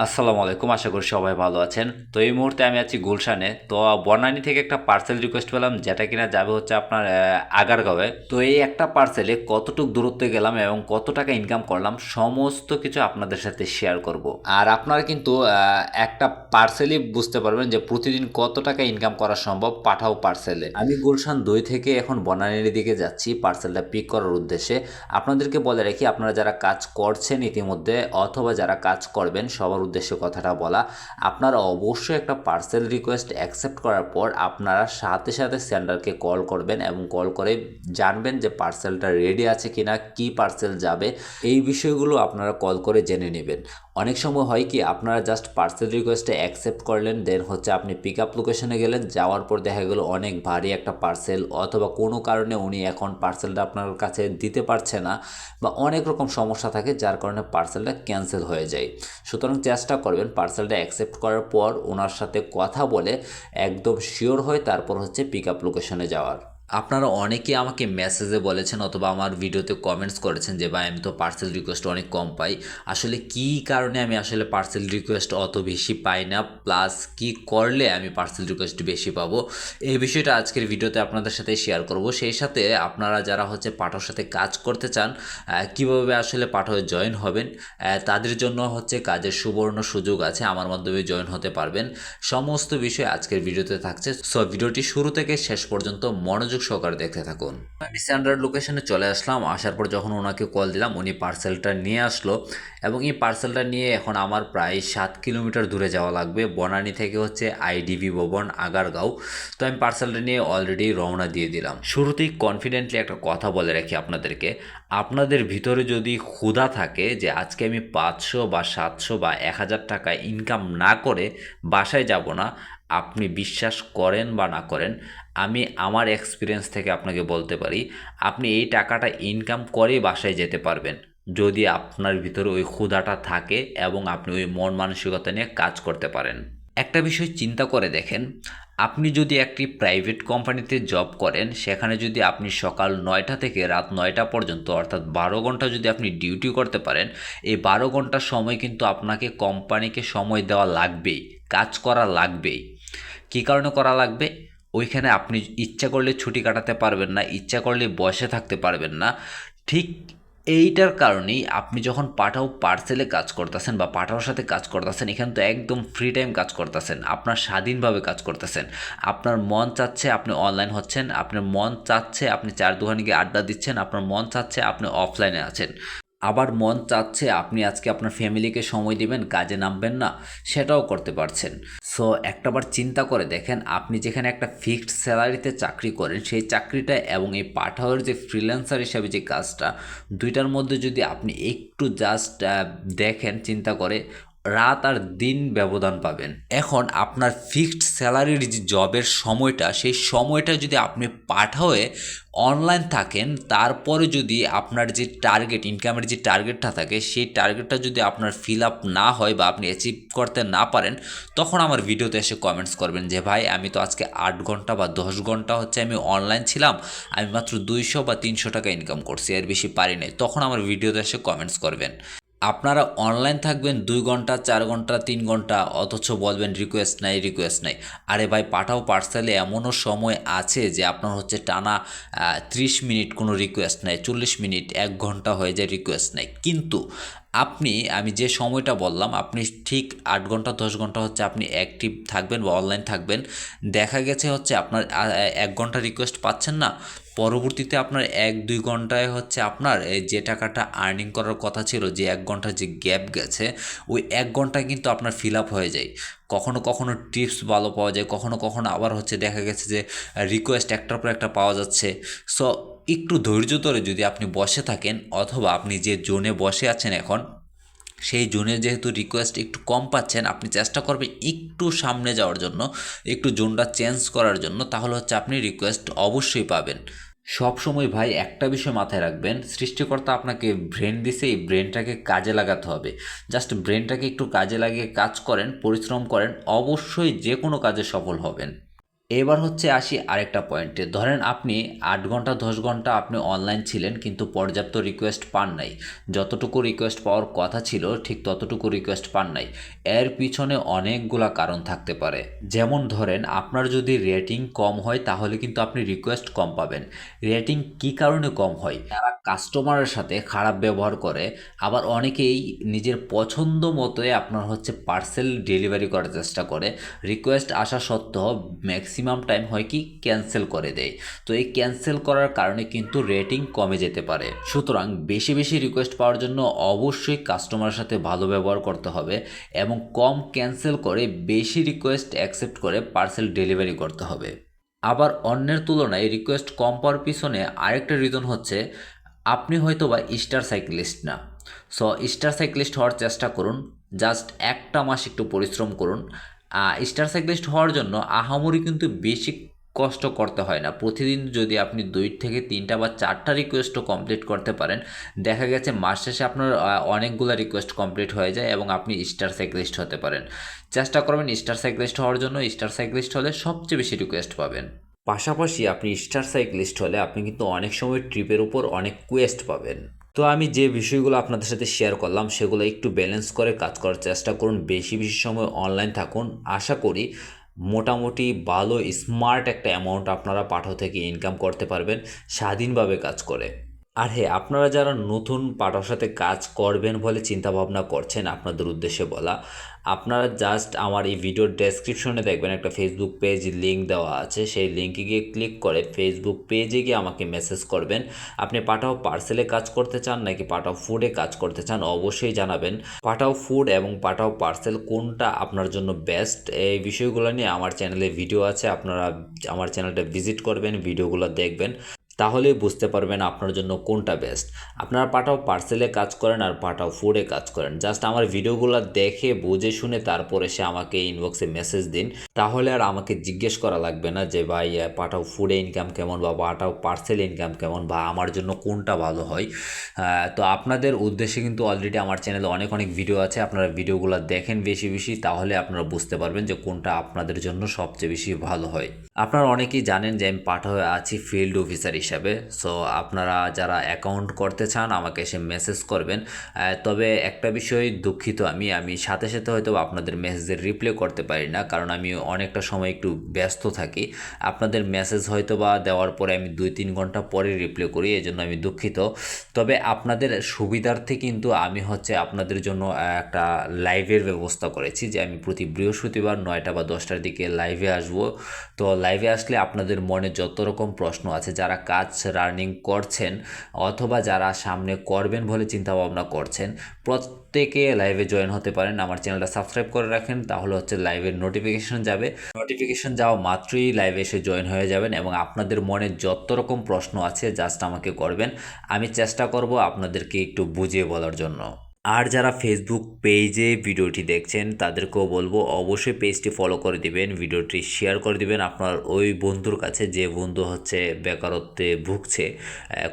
আসসালামু আলাইকুম, আশা করি সবাই ভালো আছেন। তো এই মুহূর্তে আমি আছি গুলশানে। তো বনানী থেকে একটা পার্সেল রিকোয়েস্ট পেলাম, যেটা কিনা যাবে হচ্ছে আপনার আগারগাঁওয়ে। তো এই একটা পার্সেলে কতটুক দূরত্বে গেলাম এবং কত টাকা ইনকাম করলাম, সমস্ত কিছু আপনাদের সাথে শেয়ার করব। আর আপনারা কিন্তু একটা পার্সেলই বুঝতে পারবেন যে প্রতিদিন কত টাকা ইনকাম করা সম্ভব পাঠাও পার্সেলে আমি গুলশান দুই থেকে এখন বনানীর দিকে যাচ্ছি পার্সেলটা পিক করার উদ্দেশ্যে। আপনাদেরকে বলে রাখি, আপনারা যারা কাজ করছেন ইতিমধ্যে অথবা যারা কাজ করবেন, সবার উদ্দেশ্যে কথাটা বলা, আপনারা অবশ্যই একটা পার্সেল রিকোয়েস্ট অ্যাকসেপ্ট করার পর আপনারা সাথে সাথে সেন্ডারকে কল করবেন এবং কল করে জানবেন যে পার্সেলটা রেডি আছে কিনা, কি পার্সেল যাবে, এই বিষয়গুলো আপনারা কল করে জেনে নেবেন। অনেক সময় হয় কি, আপনারা জাস্ট পার্সেল রিকোয়েস্টে অ্যাকসেপ্ট করলেন দেন হচ্ছে আপনি পিক আপ লোকেশনে গেলেন, যাওয়ার পর দেখা গেল অনেক ভারী একটা পার্সেল অথবা কোনো কারণে উনি এখন পার্সেলটা আপনার কাছে দিতে পারছে না, বা অনেক রকম সমস্যা থাকে, যার কারণে পার্সেলটা ক্যান্সেল হয়ে যায়। সুতরাং চেষ্টা করবেন পার্সেলটা অ্যাকসেপ্ট করার পর ওনার সাথে কথা বলে একদম শিওর হয়ে তারপর হচ্ছে পিক আপ লোকেশনে যাওয়ার। আপনারা অনেকে আমাকে মেসেজে বলেছেন অথবা আমার ভিডিওতে কমেন্টস করেছেন যে, ভাই, আমি তো পার্সেল রিকোয়েস্ট অনেক কম পাই। আসলে কি কারণে আমি আসলে পার্সেল রিকোয়েস্ট অত বেশি পাই না? প্লাস কি করলে আমি পার্সেল রিকোয়েস্ট বেশি পাবো? এই বিষয়টা আজকের ভিডিওতে আপনাদের সাথে শেয়ার করব। সেই সাথে আপনারা যারা হচ্ছে পাঠর সাথে কাজ করতে চান কীভাবে আসলে পাঠয়ে জয়েন হবেন তাদের জন্য হচ্ছে কাজের সুবর্ণ সুযোগ আছে। আমার মাধ্যমে জয়েন হতে পারবেন। সমস্ত বিষয় আজকের ভিডিওতে থাকছে। সো ভিডিওটি শুরু থেকে শেষ পর্যন্ত মনোযোগ সহকারে দেখতে থাকুন। স্ট্যান্ডার্ড লোকেশনে চলে আসলাম, আসার পর যখন ওনাকে কল দিলাম, উনি পার্সেলটা নিয়ে আসলো এবং এই পার্সেলটা নিয়ে এখন আমার প্রায় সাত কিলোমিটার দূরে যাওয়া লাগবে। বনানী থেকে হচ্ছে আইডিবি ভবন, আগারগাঁও। তো আমি পার্সেলটা নিয়ে অলরেডি রওনা দিয়ে দিলাম। শুরুতেই কনফিডেন্টলি একটা কথা বলে রাখি আপনাদেরকে। আপনাদের ভিতরে যদি ক্ষুধা থাকে যে আজকে আমি পাঁচশো বা সাতশো বা এক হাজার টাকা ইনকাম না করে বাসায় যাব না আপনি বিশ্বাস করেন বা না করেন, আমি আমার এক্সপিরিয়েন্স থেকে আপনাকে বলতে পারি, আপনি এই টাকাটা ইনকাম করে বাসায় যেতে পারবেন। যদি আপনার ভিতরে ওই ক্ষুধাটা থাকে এবং আপনি ওই মন মানসিকতা নিয়ে কাজ করতে পারেন। একটা বিষয় চিন্তা করে দেখেন, আপনি যদি একটি প্রাইভেট কোম্পানিতে জব করেন, সেখানে যদি আপনি সকাল নয়টা থেকে রাত নয়টা পর্যন্ত, অর্থাৎ বারো ঘণ্টা যদি আপনি ডিউটি করতে পারেন, এই বারো ঘণ্টার সময় কিন্তু আপনাকে কোম্পানিকে সময় দেওয়া লাগবেই, কাজ করা লাগবেই। কী কারণে করা লাগবে? ওইখানে আপনি ইচ্ছা করলে ছুটি কাটাতে পারবেন না, ইচ্ছা করলে বসে থাকতে পারবেন না। ঠিক এইটার কারণেই আপনি যখন পাঠাও পার্সেলে কাজ করতেছেন বা পাঠাওর সাথে কাজ করতেছেন, এখানে তো একদম ফ্রি টাইম কাজ করতেছেন, আপনার স্বাধীনভাবে কাজ করতেছেন। আপনার মন চাচ্ছে আপনি অনলাইন হচ্ছেন, আপনার মন চাচ্ছে আপনি চার দোকানে গিয়ে আড্ডা দিচ্ছেন, আপনার মন চাচ্ছে আপনি অফলাইনে আছেন। আবার মন চাচ্ছে আপনি আজকে আপনার ফ্যামিলিকে সময় দিবেন, কাজে নামবেন না, সেটাও করতে পারছেন। সো একটাবার চিন্তা করে দেখেন, আপনি যেখানে একটা ফিক্সড স্যালারিতে চাকরি করেন, সেই চাকরিটা এবং এই পাঠাওয়ের যে ফ্রিল্যান্সার হিসাবে যে কাজটা, দুইটার মধ্যে যদি আপনি একটু জাস্ট দেখেন, চিন্তা করে রাত আর দিন ব্যবধান পাবেন। এখন আপনার ফিক্সড স্যালারির যে জবের সময়টা, সেই সময়টা যদি আপনি পাঠাওয়ে অনলাইন থাকেন, তারপরে যদি আপনার যে টার্গেট ইনকামের যে টার্গেটটা থাকে, সেই টার্গেটটা যদি আপনার ফিল আপ না হয় বা আপনি অ্যাচিভ করতে না পারেন, তখন আমার ভিডিওতে এসে কমেন্টস করবেন যে, ভাই, আমি তো আজকে আট ঘণ্টা বা দশ ঘণ্টা হচ্ছে আমি অনলাইন ছিলাম, আমি মাত্র দুইশো বা তিনশো টাকা ইনকাম করছি এর বেশি পারি নাই। তখন আমার ভিডিওতে এসে কমেন্টস করবেন। আপনারা অনলাইন থাকবেন দুই ঘণ্টা, চার ঘণ্টা, তিন ঘণ্টা, অথচ বলবেন রিকোয়েস্ট নাই রিকোয়েস্ট নাই। আরে ভাই, পাঠাও পার্সেলে এমনও সময় আছে যে আপনার হচ্ছে টানা ত্রিশ মিনিট কোনো রিকোয়েস্ট নাই, চল্লিশ মিনিট, এক ঘণ্টা হয়ে যায় রিকোয়েস্ট নাই। কিন্তু আপনি, আমি যে সময়টা বললাম, আপনি ঠিক আট ঘণ্টা, দশ ঘণ্টা হচ্ছে আপনি অ্যাক্টিভ থাকবেন বা অনলাইন থাকবেন। দেখা গেছে হচ্ছে আপনার এক ঘণ্টা রিকোয়েস্ট পাচ্ছেন না। পরবর্তীতে আপনার এক, দুই ঘন্টায় হচ্ছে আপনার যে টাকাটা আর্নিং করার কথা ছিল, যে এক ঘণ্টা যে গ্যাপ গেছে, ওই এক ঘন্টায় কিন্তু আপনার ফিল আপ হয়ে যায়। কখনো কখনো টিপস ভালো পাওয়া যায়, কখনো কখনো আবার হচ্ছে দেখা গেছে যে রিকোয়েস্ট একটার পর একটা পাওয়া যাচ্ছে। সো একটু ধৈর্য ধরে যদি আপনি বসে থাকেন, অথবা আপনি যে জোনে বসে আছেন এখন সেই জোনে যেহেতু রিকোয়েস্ট একটু কম পাচ্ছেন, আপনি চেষ্টা করবেন একটু সামনে যাওয়ার জন্য, একটু জোনটা চেঞ্জ করার জন্য, তাহলে হচ্ছে আপনি রিকোয়েস্ট অবশ্যই পাবেন। সব সময় ভাই একটা বিষয় মাথায় রাখবেন, সৃষ্টিকর্তা আপনাকে ব্রেন দিছে, এই ব্রেনটাকে কাজে লাগাতে হবে। জাস্ট ব্রেনটাকে একটু কাজে লাগিয়ে কাজ করেন, পরিশ্রম করেন, অবশ্যই যে কোনো কাজে সফল হবেন। এবার হচ্ছে আসি আরেকটা পয়েন্টে। ধরেন আপনি আট ঘণ্টা, দশ ঘণ্টা আপনি অনলাইন ছিলেন কিন্তু পর্যাপ্ত রিকোয়েস্ট পান নাই। যতটুকু রিকোয়েস্ট পাওয়ার কথা ছিল, ঠিক ততটুকু রিকোয়েস্ট পান নাই। এর পিছনে অনেকগুলা কারণ থাকতে পারে। যেমন ধরেন, আপনার যদি রেটিং কম হয়, তাহলে কিন্তু আপনি রিকোয়েস্ট কম পাবেন। রেটিং কি কারণে কম হয়? তারা কাস্টমারের সাথে খারাপ ব্যবহার করে, আবার অনেকেই নিজের পছন্দ মতোই আপনার হচ্ছে পার্সেল ডেলিভারি করার চেষ্টা করে। রিকোয়েস্ট আসা সত্ত্বেও ম্যাক্সিমাম টাইম হয় কি? ক্যান্সেল করে দেয়। তো এই ক্যান্সেল করার কারণে কিন্তু রেটিং কমে যেতে পারে। সুতরাং বেশি বেশি রিকোয়েস্ট পাওয়ার জন্য অবশ্যই কাস্টমারের সাথে ভালো ব্যবহার করতে হবে এবং কম ক্যান্সেল করে বেশি রিকোয়েস্ট অ্যাকসেপ্ট করে পার্সেল ডেলিভারি করতে হবে। আবার অন্যের তুলনায় রিকোয়েস্ট কম পাওয়ার পিছনে আরেকটা রিজন হচ্ছে আপনি হয়তো বা স্টার সাইক্লিস্ট না। সো স্টার সাইক্লিস্ট হওয়ার চেষ্টা করুন। জাস্ট একটা মাস একটু পরিশ্রম করুন। স্টার সাইক্লিস্ট হওয়ার জন্য আহামরি কিন্তু বেশি কষ্ট করতে হয় না। প্রতিদিন যদি আপনি দুই থেকে তিনটা বা চারটা রিকোয়েস্টও কমপ্লিট করতে পারেন, দেখা গেছে মাস শেষে আপনার অনেকগুলো রিকোয়েস্ট কমপ্লিট হয়ে যায় এবং আপনি স্টার সাইক্লিস্ট হতে পারেন। চেষ্টা করবেন স্টার সাইক্লিস্ট হওয়ার জন্য স্টার সাইক্লিস্ট হলে সবচেয়ে বেশি রিকোয়েস্ট পাবেন। পাশাপাশি আপনি স্টার সাইক্লিস্ট হলে আপনি কিন্তু অনেক সময় ট্রিপের উপর অনেক কোয়েস্ট পাবেন। তো আমি যে বিষয়গুলো আপনাদের সাথে শেয়ার করলাম, সেগুলো একটু ব্যালেন্স করে কাজ করার চেষ্টা করুন। বেশি বেশি সময় অনলাইন থাকুন। আশা করি মোটামুটি ভালো স্মার্ট একটা অ্যামাউন্ট আপনারা পাঠাও থেকে ইনকাম করতে পারবেন, স্বাধীনভাবে কাজ করে। আর হ্যাঁ আপনারা যারা নতুন পাঠার সাথে কাজ করবেন বলে চিন্তা ভাবনা করছেন আপনাদের উদ্দেশ্যে বলা, আপনারা জাস্ট আমার এই ভিডিওর ডেসক্রিপশনে দেখবেন একটা ফেসবুক পেজ লিঙ্ক দেওয়া আছে। সেই লিঙ্কে গিয়ে ক্লিক করে ফেসবুক পেজে গিয়ে আমাকে মেসেজ করবেন। আপনি পাঠাও পার্সেলে কাজ করতে চান নাকি পাঠাও ফুডে কাজ করতে চান, অবশ্যই জানাবেন। পাঠাও ফুড এবং পাঠাও পার্সেল কোনটা আপনার জন্য বেস্ট এই বিষয়গুলো নিয়ে আমার চ্যানেলে ভিডিও আছে, আপনারা আমার চ্যানেলটা ভিজিট করবেন ভিডিওগুলো দেখবেন। তাহলেই বুঝতে পারবেন আপনার জন্য কোনটা বেস্ট আপনারা পাঠাও পার্সেলে কাজ করেন আর পাঠাও ফুডে কাজ করেন। জাস্ট আমার ভিডিওগুলো দেখে, বুঝে শুনে তারপরে সে আমাকে ইনবক্সে মেসেজ দিন। তাহলে আর আমাকে জিজ্ঞেস করা লাগবে না যে, ভাই পাঠাও ফুডে ইনকাম কেমন বা পাঠাও পার্সেল ইনকাম কেমন বা আমার জন্য কোনটা ভালো হয়? তো আপনাদের উদ্দেশ্যে কিন্তু অলরেডি আমার চ্যানেলে অনেক অনেক ভিডিও আছে। আপনারা ভিডিওগুলো দেখেন বেশি বেশি, তাহলে আপনারা বুঝতে পারবেন যে কোনটা আপনাদের জন্য সবচেয়ে বেশি ভালো হয়। আপনারা অনেকেই জানেন যে আমি পাঠাও আছি ফিল্ড অফিসার সো আপনারা যারা অ্যাকাউন্ট করতে চান, আমাকে এসে মেসেজ করবেন। তবে একটা বিষয় দুঃখিত আমি। আমি সাথে সাথে হয়তো আপনাদের মেসেজের রিপ্লাই করতে পারি না, কারণ আমি অনেকটা সময় একটু ব্যস্ত থাকি। আপনাদের মেসেজ হয়তো বা দেওয়ার পরে আমি দুই তিন ঘণ্টা পরে রিপ্লাই করি এই জন্য আমি দুঃখিত। তবে আপনাদের সুবিধার্থে কিন্তু আমি হচ্ছে আপনাদের জন্য একটা লাইভের ব্যবস্থা করেছি, যে আমি প্রতি বৃহস্পতিবার নয়টা বা দশটার দিকে লাইভে আসব। তো লাইভে আসলে আপনাদের মনে যত রকম প্রশ্ন আছে, যারা কাজ রানিং করছেন অথবা যারা সামনে করবেন বলে চিন্তা ভাবনা করছেন, প্রত্যেকে লাইভে জয়েন হতে পারেন। আমার চ্যানেলটা সাবস্ক্রাইব করে রাখেন, তাহলে হচ্ছে লাইভের নোটিফিকেশন যাবে। নোটিফিকেশন যাওয়া মাত্রই লাইভে এসে জয়েন হয়ে যাবেন এবং আপনাদের মনে যত রকম প্রশ্ন আছে জাস্ট আমাকে করবেন। আমি চেষ্টা করব আপনাদেরকে একটু বুঝিয়ে বলার জন্য। আর যারা ফেসবুক পেজে ভিডিওটি দেখছেন, তাদেরকেও বলব অবশ্যই পেজটি ফলো করে দিবেন, ভিডিওটি শেয়ার করে দিবেন। আপনার ওই বন্ধুর কাছে যে বন্ধু হচ্ছে বেকারত্বে ভুগছে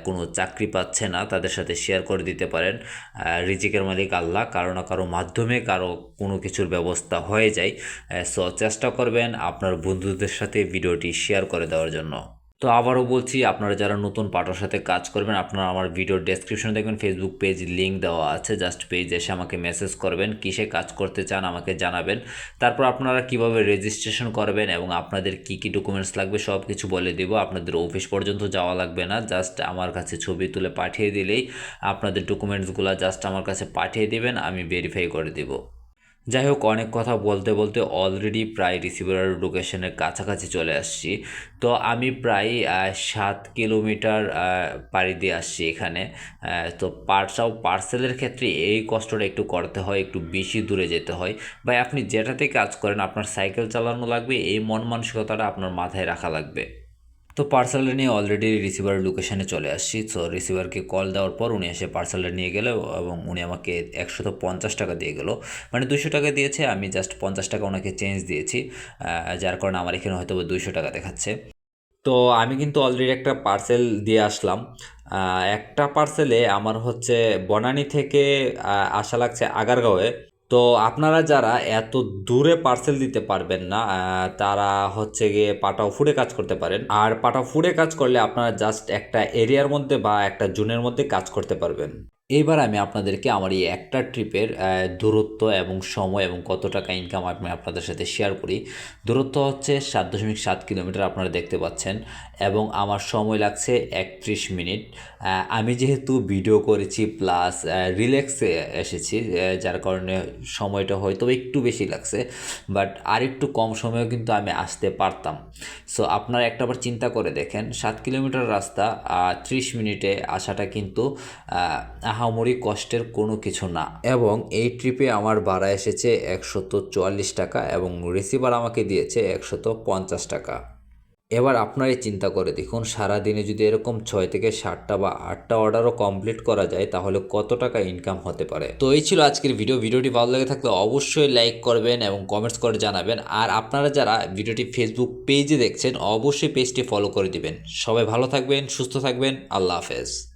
কোনো চাকরি পাচ্ছে না, তাদের সাথে শেয়ার করে দিতে পারেন। রিজিকের মালিক আল্লাহ, কারও না কারও মাধ্যমে কারও কোনো কিছুর ব্যবস্থা হয়ে যায়। সো চেষ্টা করবেন আপনার বন্ধুদের সাথে ভিডিওটি শেয়ার করে দেওয়ার জন্য। তো আবারও বলছি, আপনারা যারা নতুন পার্টার সাথে কাজ করবেন, আপনারা আমার ভিডিওর ডেসক্রিপশনে দেখবেন ফেসবুক পেজ লিঙ্ক দেওয়া আছে জাস্ট পেজ এসে আমাকে মেসেজ করবেন, কিসে কাজ করতে চান আমাকে জানাবেন। তারপর আপনারা কীভাবে রেজিস্ট্রেশন করবেন এবং আপনাদের কি কি ডকুমেন্টস লাগবে সব কিছু বলে দেবো। আপনাদের অফিস পর্যন্ত যাওয়া লাগবে না জাস্ট আমার কাছে ছবি তুলে পাঠিয়ে দিলেই আপনাদের ডকুমেন্টসগুলো জাস্ট আমার কাছে পাঠিয়ে দেবেন, আমি ভেরিফাই করে দেবো। যাই হোক, অনেক কথা বলতে বলতে অলরেডি প্রায় রিসিভার লোকেশনের কাছাকাছি চলে আসছি। তো আমি প্রায় সাত কিলোমিটার পাড়ি দিয়ে আসছি এখানে। তো পার্সাও পার্সেলের ক্ষেত্রে এই কষ্টটা একটু করতে হয়, একটু বেশি দূরে যেতে হয়। ভাই, আপনি যেটাতে কাজ করেন, আপনার সাইকেল চালানো লাগবে, এই মন মানসিকতাটা আপনার মাথায় রাখা লাগবে। তো পার্সেলটা নিয়ে অলরেডি রিসিভার লোকেশানে চলে আসছি। তো রিসিভারকে কল দেওয়ার পর উনি এসে পার্সেলটা নিয়ে গেল এবং উনি আমাকে একশত পঞ্চাশ টাকা দিয়ে গেলো। মানে দুশো টাকা দিয়েছে, আমি জাস্ট পঞ্চাশ টাকা ওনাকে চেঞ্জ দিয়েছি যার কারণে আমার এখানে হয়তো দুইশো টাকা দেখাচ্ছে। তো আমি কিন্তু অলরেডি একটা পার্সেল দিয়ে আসলাম। একটা পার্সেলে আমার হচ্ছে বনানী থেকে আসা লাগছে আগারগাঁওয়ে। তো আপনারা যারা এত দূরে পার্সেল দিতে পারবেন না তারা হচ্ছে গিয়ে পাটাও ফুডে কাজ করতে পারেন। আর পাটাও ফুডে কাজ করলে আপনারা জাস্ট একটা এরিয়ার মধ্যে বা একটা জোনের মধ্যে কাজ করতে পারবেন। এইবার আমি আপনাদেরকে আমার এই একটা ট্রিপের দূরত্ব এবং সময় এবং কত টাকা ইনকাম আমি আপনাদের সাথে শেয়ার করি। দূরত্ব হচ্ছে সাত দশমিক সাত কিলোমিটার আপনারা দেখতে পাচ্ছেন এবং আমার সময় লাগছে একত্রিশ মিনিট। আমি যেহেতু ভিডিও করেছি প্লাস রিল্যাক্সে এসেছি যার কারণে সময়টা হয়তো একটু বেশি লাগছে বাট আর একটু কম সময়েও কিন্তু আমি আসতে পারতাম। সো আপনারা একটাবার চিন্তা করে দেখেন, সাত কিলোমিটার রাস্তা ত্রিশ মিনিটে আসাটা কিন্তু আহামরি কষ্টের কোনো কিছু না। এবং এই ট্রিপে আমার ভাড়া এসেছে একশত চুয়াল্লিশ টাকা এবং রিসিভার আমাকে দিয়েছে একশত পঞ্চাশ টাকা। এবার আপনারাই চিন্তা করে দেখুন, সারাদিনে যদি এরকম ছয় থেকে সাতটা বা আটটা অর্ডারও কমপ্লিট করা যায়, তাহলে কত টাকা ইনকাম হতে পারে? তো এই ছিল আজকের ভিডিও। ভিডিওটি ভালো লেগে থাকলে অবশ্যই লাইক করবেন এবং কমেন্টস করে জানাবেন। আর আপনারা যারা ভিডিওটি ফেসবুক পেজে দেখছেন, অবশ্যই পেজটি ফলো করে দিবেন। সবাই ভালো থাকবেন, সুস্থ থাকবেন। আল্লাহ হাফেজ।